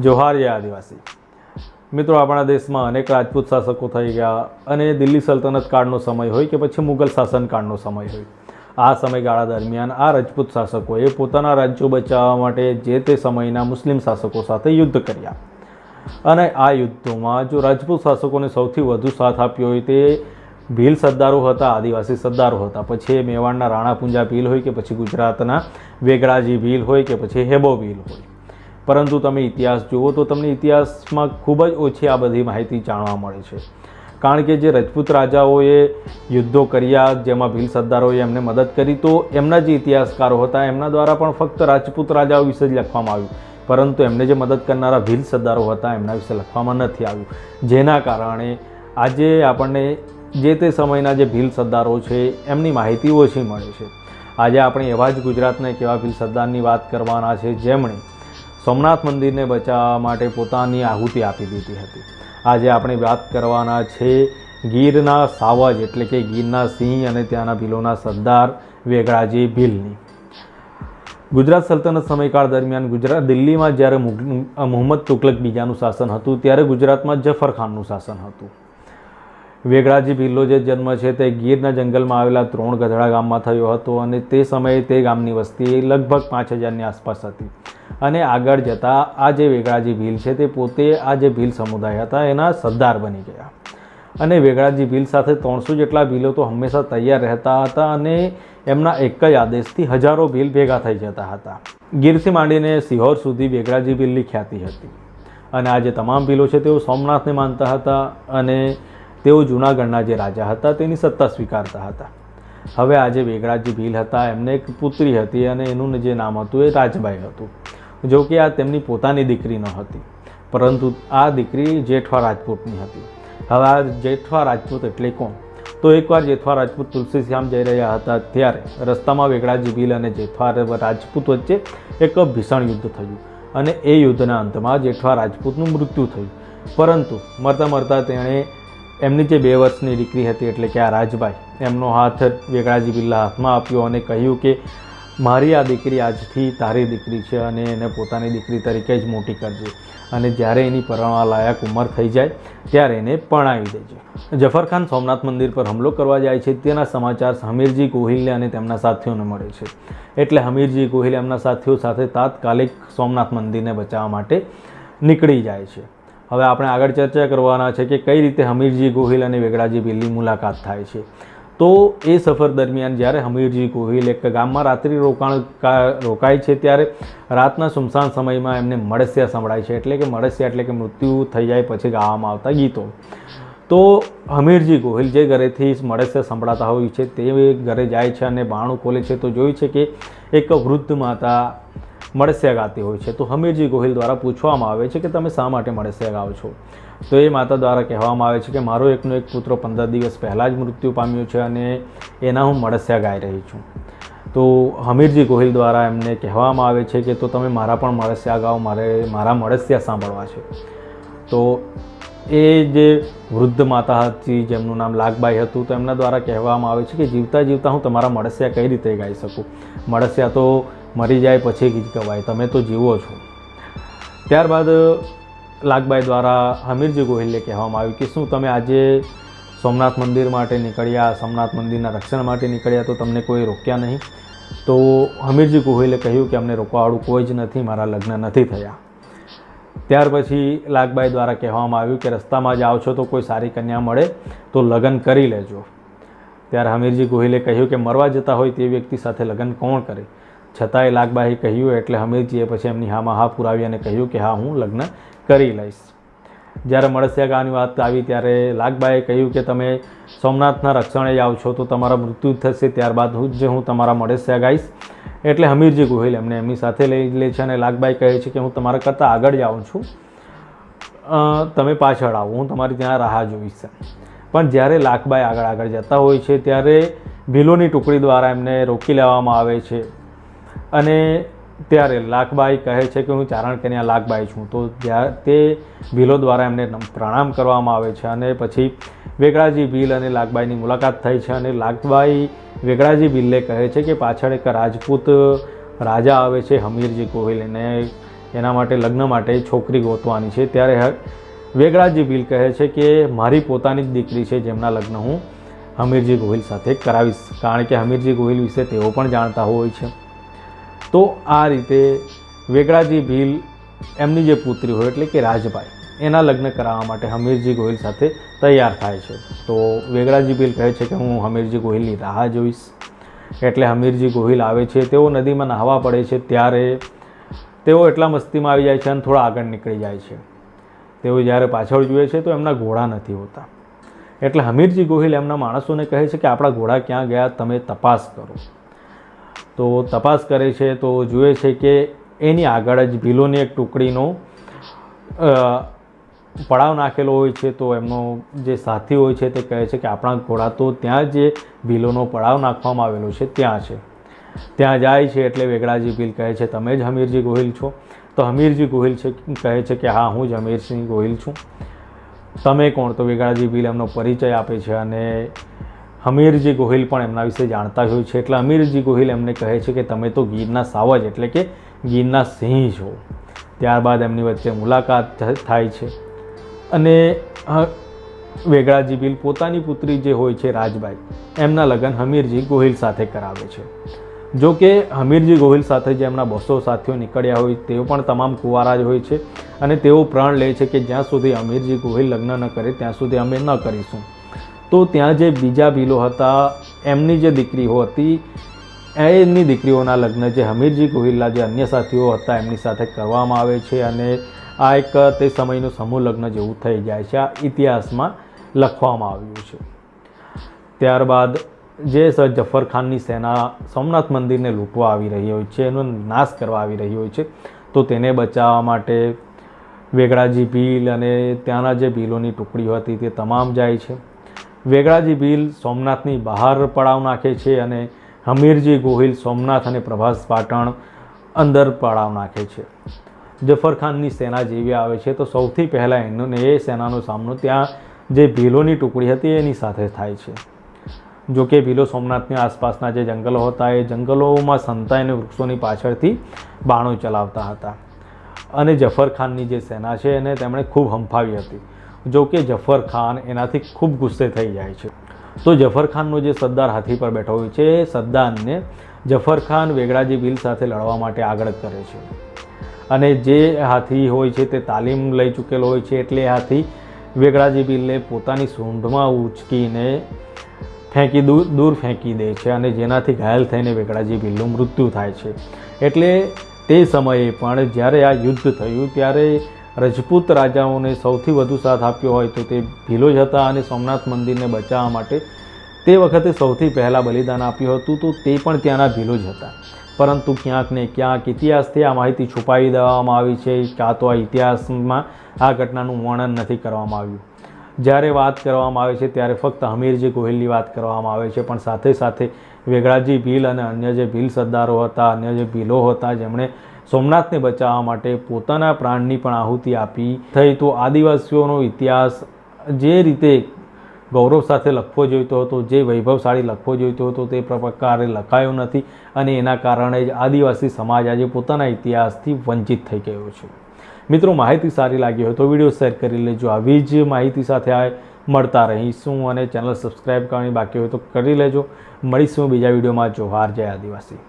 જોહાર યા આદિવાસી. મિત્રો, આપણા દેશમાં અનેક રાજપૂત શાસકો થઈ ગયા અને દિલ્હી સલ્તનત કાળનો સમય હોય કે પછી મુગલ શાસનકાળનો સમય હોય. આ સમયગાળા દરમિયાન આ રાજપૂત શાસકોએ પોતાના રાજ્યો બચાવવા માટે જે તે સમયના મુસ્લિમ શાસકો સાથે યુદ્ધ કર્યા. અને આ યુદ્ધોમાં જો રાજપૂત શાસકોને સૌથી વધુ સાથ આપ્યો હોય તે ભીલ સરદારો હતા, આદિવાસી સરદારો હતા. પછી એ મેવાડના રાણા પુંજા ભીલ હોય કે પછી ગુજરાતના વેગડાજી ભીલ હોય કે પછી હેબો ભીલ હોય. પરંતુ તમે ઇતિહાસ જુઓ તો તમને ઇતિહાસમાં ખૂબ જ ઓછી આ બધી માહિતી જાણવા મળે છે. કારણ કે જે રજપૂત રાજાઓએ યુદ્ધો કર્યા, જેમાં ભીલ સરદારોએ એમને મદદ કરી, તો એમના જે ઇતિહાસકારો હતા. એમના દ્વારા પણ ફક્ત રાજપૂત રાજાઓ વિશે જ લખવામાં આવ્યું. પરંતુ એમને જે મદદ કરનારા ભીલ સરદારો હતા, એમના વિશે લખવામાં નથી આવ્યું. જેના કારણે આજે આપણને જે તે સમયના જે ભીલ સરદારો છે, એમની માહિતી ઓછી મળે છે. આજે આપણે એવા જ ગુજરાતના એક એવા ભીલ સરદારની વાત કરવાના છે, જેમણે સોમનાથ મંદિરને બચાવવા માટે પોતાની આહુતિ આપી દીધી હતી. આજે આપણે વાત કરવાના છે ગીરના સાવજ, એટલે કે ગીરના સિંહ અને ત્યાંના ભીલોના સરદાર વેગડાજી ભીલની. ગુજરાત સલ્તનત સમયકાળ દરમિયાન ગુજરાત દિલ્હીમાં જ્યારે મોહમ્મદ તુકલક બીજાનું શાસન હતું, ત્યારે ગુજરાતમાં જફર ખાનનું શાસન હતું. વેગળાજી ભીલનો જે જન્મ છે તે ગીરના જંગલમાં આવેલા ત્રણ ગધડા ગામમાં થયો હતો અને તે સમયે તે ગામની વસ્તી લગભગ પાંચ હજારની આસપાસ હતી. અને આગળ જતાં આ જે વેગડાજી ભીલ છે તે પોતે આ જે ભીલ સમુદાય હતા એના સરદાર બની ગયા. અને વેગડાજી ભીલ સાથે ત્રણસો જેટલા ભીલો તો હંમેશા તૈયાર રહેતા હતા અને એમના એક જ આદેશથી હજારો ભીલ ભેગા થઈ જતા હતા. ગીરથી માંડીને સિહોર સુધી વેગડાજી ભીલની ખ્યાતિ હતી. અને આ જે તમામ ભીલો છે તેઓ સોમનાથને માનતા હતા અને તેઓ જૂનાગઢના જે રાજા હતા તેની સત્તા સ્વીકારતા હતા. હવે આજે વેગડાજી ભીલ હતા, એમને એક પુત્રી હતી અને એનું જે નામ હતું એ રાજબાઈ હતું. જો કે આ તેમની પોતાની દીકરી ન હતી, પરંતુ આ દીકરી જેઠવા રાજપૂતની હતી. હવે આ જેઠવા રાજપૂત એટલે કોણ? તો એકવાર જેઠવા રાજપૂત તુલસીશ્યામ જઈ રહ્યા હતા, ત્યારે રસ્તામાં વેગડાજી ભીલ અને જેઠવા રાજપૂત વચ્ચે એક ભીષણ યુદ્ધ થયું અને એ યુદ્ધના અંતમાં જેઠવા રાજપૂતનું મૃત્યુ થયું. પરંતુ મરતા મરતા તેણે એમની જે બે વર્ષની દીકરી હતી એટલે કે આ રાજભાઈ, એમનો હાથ વેગળાજી બિલ્લા હાથમાં આપ્યો અને કહ્યું કે મારી આ દીકરી આજથી તારી દીકરી છે અને એને પોતાની દીકરી તરીકે જ મોટી કરજે અને જ્યારે એની પરણવા લાયક ઉંમર થઈ જાય ત્યારે એને પરણાવી દેજે. જફરખાન સોમનાથ મંદિર પર હુમલો કરવા જાય છે તેના સમાચાર હમીરજી ગોહિલને અને તેમના સાથીઓને મળે છે. એટલે હમીરજી ગોહિલ એમના સાથીઓ સાથે તાત્કાલિક સોમનાથ મંદિરને બચાવવા માટે નીકળી જાય છે. હવે આપણે આગળ ચર્ચા કરવાના છે કે કઈ રીતે હમીરજી ગોહિલ અને વેગડાજી ભીલની મુલાકાત થાય છે. તો એ સફર દરમિયાન જ્યારે હમીરજી ગોહિલ એક ગામમાં રાત્રિ રોકાણ રોકાય છે ત્યારે રાતના સુમસાન સમયમાં એમને મળસ્યા સંભળાય છે. એટલે કે મળસ્યા એટલે કે મૃત્યુ થઈ જાય પછી ગાવામાં આવતા ગીતો. તો હમીરજી ગોહિલ જે ઘરેથી મળસ્યા સંભળાતા હોય છે તે ઘરે જાય છે અને બાણું ખોલે છે. તો જોયું છે કે એક વૃદ્ધ માતા મળસ્યા ગાતી હોય છે. તો હમીરજી ગોહિલ દ્વારા પૂછવામાં આવે છે કે તમે શા માટે મળસ્યા ગાઓ છો? તો એ માતા દ્વારા કહેવામાં આવે છે કે મારો એકનો એક પુત્ર પંદર દિવસ પહેલાં જ મૃત્યુ પામ્યો છે અને એના હું મળસ્યા ગાઈ રહી છું. તો હમીરજી ગોહિલ દ્વારા એમને કહેવામાં આવે છે કે તો તમે મારા પણ મળસ્યા ગાઓ મારે મારા મળસ્યા સાંભળવા છે. તો એ જે વૃદ્ધ માતા હતી, જેમનું નામ લાગબાઈ હતું, તો એમના દ્વારા કહેવામાં આવે છે કે જીવતા જીવતા હું તમારા મળસ્યા કઈ રીતે ગાઈ શકું? મળસ્યા તો મરી જાય પછી ગીત ગવાય તમે તો જીવો છો. ત્યારબાદ લાગબાઈ દ્વારા હમીરજી ગોહિલને કહેવામાં આવ્યું કે શું તમે આજે સોમનાથ મંદિર માટે નીકળ્યા, સોમનાથ મંદિરના રક્ષણ માટે નીકળ્યા તો તમને કોઈ રોક્યા નહીં? તો હમીરજી ગોહિલે કહ્યું કે અમને રોકવાવાળું કોઈ જ નથી, મારા લગ્ન નથી થયા. ત્યાર પછી લાગબાઈ દ્વારા કહેવામાં આવ્યું કે રસ્તામાં જાઓ છો તો કોઈ સારી કન્યા મળે તો લગ્ન કરી લેજો. ત્યારે હમીરજી ગોહિલે કહ્યું કે મરવા જતા હોય તે વ્યક્તિ સાથે લગ્ન કોણ કરે? છતાંય લાગબાએ કહ્યું એટલે હમીરજીએ પછી એમની હામાં હા પુરાવી અને કહ્યું કે હા, હું લગ્ન કરી લઈશ. જ્યારે મળસિયા ગામની વાત આવી ત્યારે લાગબાએ કહ્યું કે તમે સોમનાથના રક્ષણે જાઓ છો તો તમારા મૃત્યુ થશે, ત્યારબાદ હું જ હું તમારા મળસિયા ગાઈશ. એટલે હમીરજી ગોહિલ એમને એમની સાથે લઈ લે છે અને લાગબાઈ કહે છે કે હું તમારા કરતાં આગળ જાઉં છું. તમે પાછળ આવો, હું તમારી ત્યાં રાહ જોઈશ પણ જ્યારે લાખબાઈ આગળ આગળ જતા હોય છે ત્યારે ભીલોની ટુકડી દ્વારા એમને રોકી લેવામાં આવે છે. અને ત્યારે લાખબાઈ કહે છે કે હું ચારણ કન્યા લાખબાઈ છું. તો તે ભીલો દ્વારા એમને પ્રણામ કરવામાં આવે છે અને પછી વેગળાજી ભીલ અને લાખબાઈની મુલાકાત થઈ છે અને લાખબાઈ વેગળાજી ભીલને કહે છે કે પાછળ એક રાજપૂત રાજા આવે છે, હમીરજી ગોહિલ. એને એના માટે લગ્ન માટે છોકરી ગોતવાની છે. ત્યારે વેગળાજી ભીલ કહે છે કે મારી પોતાની જ દીકરી છે, જેમના લગ્ન હું હમીરજી ગોહિલ સાથે કરાવીશ. કારણ કે હમીરજી ગોહિલ વિશે તેઓ પણ જાણતા હોય છે. તો આ રીતે વેગડાજી ભીલ એમની જે પુત્રી હોય એટલે કે રાજભાઈ, એના લગ્ન કરાવવા માટે હમીરજી ગોહિલ સાથે તૈયાર થાય છે. તો વેગડાજી ભીલ કહે છે કે હું હમીરજી ગોહિલની રાહ જોઈશ. એટલે હમીરજી ગોહિલ આવે છે, તેઓ નદીમાં નહાવા પડે છે, ત્યારે તેઓ એટલા મસ્તીમાં આવી જાય છે અને થોડા આગળ નીકળી જાય છે. તેઓ જ્યારે પાછળ જુએ છે તો એમના ઘોડા નથી હોતા. એટલે હમીરજી ગોહિલ એમના માણસોને કહે છે કે આપણા ઘોડા ક્યાં ગયા, તમે તપાસ કરો. તો તપાસ કરે છે, તો જુએ છે કે એની આગળ જ ભીલોની એક ટુકડીનો પડાવ નાખેલો હોય છે, તો એમનો જે સાથી હોય છે તે કહે છે કે આપણા ઘોડા તો ત્યાં જે ભીલોનો પડાવ નાખવામાં આવેલો છે, ત્યાં છે. ત્યાં જાય છે એટલે વેગડાજી ભીલ કહે છે, તમે જ હમીરજી ગોહિલ છો. તો હમીરજી ગોહિલ છે, કહે છે કે, હા, હું જ હમીરસિંહ ગોહિલ છું. તમે કોણ? તો વેગડાજી ભીલ એમનો પરિચય આપે છે અને હમીરજી ગોહિલ પણ એમના વિશે જાણતા હોય છે. એટલે હમીરજી ગોહિલ એમને કહે છે કે તમે તો ગીરના સાવજ એટલે કે ગીરના સિંહ છો. ત્યારબાદ એમની વચ્ચે મુલાકાત થાય છે. અને વેગડાજી ભીલ પોતાની પુત્રી જે હોય છે રાજબાઈ એમના લગ્ન હમીરજી ગોહિલ સાથે કરાવે છે. જો કે હમીરજી ગોહિલ સાથે જે એમના બસો સાથીઓ નીકળ્યા હોય, તેઓ પણ તમામ કુંવારા જ હોય છે. અને તેઓ પ્રણ લે છે કે જ્યાં સુધી હમીરજી ગોહિલ લગ્ન ન કરે, ત્યાં સુધી અમે ન કરીશું. તો ત્યાં જે બીજા ભીલો હતા, એમની જે દીકરીઓ હતી એમની દીકરીઓના લગ્ન જે હમીરજી ગોહિલના જે અન્ય સાથીઓ હતા, એમની સાથે કરવામાં આવે છે અને આ એક તે સમયનું સમૂહ લગ્ન જેવું થઈ જાય છે. આ ઇતિહાસમાં લખવામાં આવ્યું છે. ત્યારબાદ જે સર જફર ખાનની સેના સોમનાથ મંદિરને લૂંટવા આવી રહી હોય છે, એનો નાશ કરવા આવી રહી હોય છે, તો તેને બચાવવા માટે વેગડાજી ભીલ અને ત્યાંના જે ભીલોની ટુકડીઓ હતી તે તમામ જાય છે. વેગળાજી ભીલ સોમનાથની બહાર પડાવ નાખે છે અને હમીરજી ગોહિલ સોમનાથ અને પ્રભાસ પાટણ અંદર પડાવ નાખે છે. જફર ખાનની સેના જેવી આવે છે. તો સૌથી પહેલાં એનો એ સેનાનો સામનો ત્યાં જે ભીલોની ટુકડી હતી એની સાથે થાય છે. જો કે ભીલો સોમનાથની આસપાસના જે જંગલો હતા, એ જંગલોમાં સંતાઈને વૃક્ષોની પાછળથી બાણો ચલાવતા હતા. અને જફર ખાનની જે સેના છે એને તેમણે ખૂબ હંફાવી હતી. જો કે જફર ખાન એનાથી ખૂબ ગુસ્સે થઈ જાય છે. તો જફર ખાનનો જે સરદાર હાથી પર બેઠો હોય છે એ સરદારને જફર ખાન વેગડાજી ભીલ સાથે લડવા માટે આગળ કરે છે. અને જે હાથી હોય છે તે તાલીમ લઈ ચૂકેલો હોય છે એટલે હાથી વેગડાજી ભીલને પોતાની સૂંઢમાં ઉચકીને ફેંકી દૂર દૂર ફેંકી દે છે અને જેનાથી ઘાયલ થઈને વેગડાજી ભીલનું મૃત્યુ થાય છે. એટલે તે સમયે પણ જ્યારે આ યુદ્ધ થયું ત્યારે રજપૂત રાજાઓને સૌથી વધુ સાથ આપ્યો હોય તો તે ભીલો જ હતા અને સોમનાથ મંદિરને બચાવવા માટે તે વખતે સૌથી પહેલાં બલિદાન આપ્યું હતું તો તે પણ ત્યાંના ભીલો જ હતા. પરંતુ ક્યાંક ને ક્યાંક ઇતિહાસથી આ માહિતી છુપાવી દેવામાં આવી છે કાં તો આ ઇતિહાસમાં આ ઘટનાનું વર્ણન નથી કરવામાં આવ્યું. જ્યારે વાત કરવામાં આવે છે ત્યારે ફક્ત હમીરજી ગોહિલની વાત કરવામાં આવે છે, પણ સાથે સાથે વેગળાજી ભીલ અને અન્ય જે ભીલ સરદારો હતા, અન્ય જે ભીલો હતા, જેમણે સોમનાથને બચાવવા માટે પોતાના પ્રાણની પણ આહુતિ આપી થઈ તો આદિવાસીઓનો ઇતિહાસ જે રીતે ગૌરવ સાથે લખવો જોઈતો હતો, જે વૈભવશાળી લખવો જોઈતો હતો, તે પ્રકારે લખાયો નથી અને એના કારણે જ આદિવાસી સમાજ આજે પોતાના ઇતિહાસથી વંચિત થઈ ગયો છે. મિત્રો, માહિતી સારી લાગી હોય તો વીડિયો શેર કરી લેજો. આવી જ માહિતી સાથે આ મળતા રહીશું અને ચેનલ સબસ્ક્રાઈબ કરવાની બાકી હોય તો કરી લેજો. મળીશું બીજા વિડીયોમાં. જોહાર, જય આદિવાસી.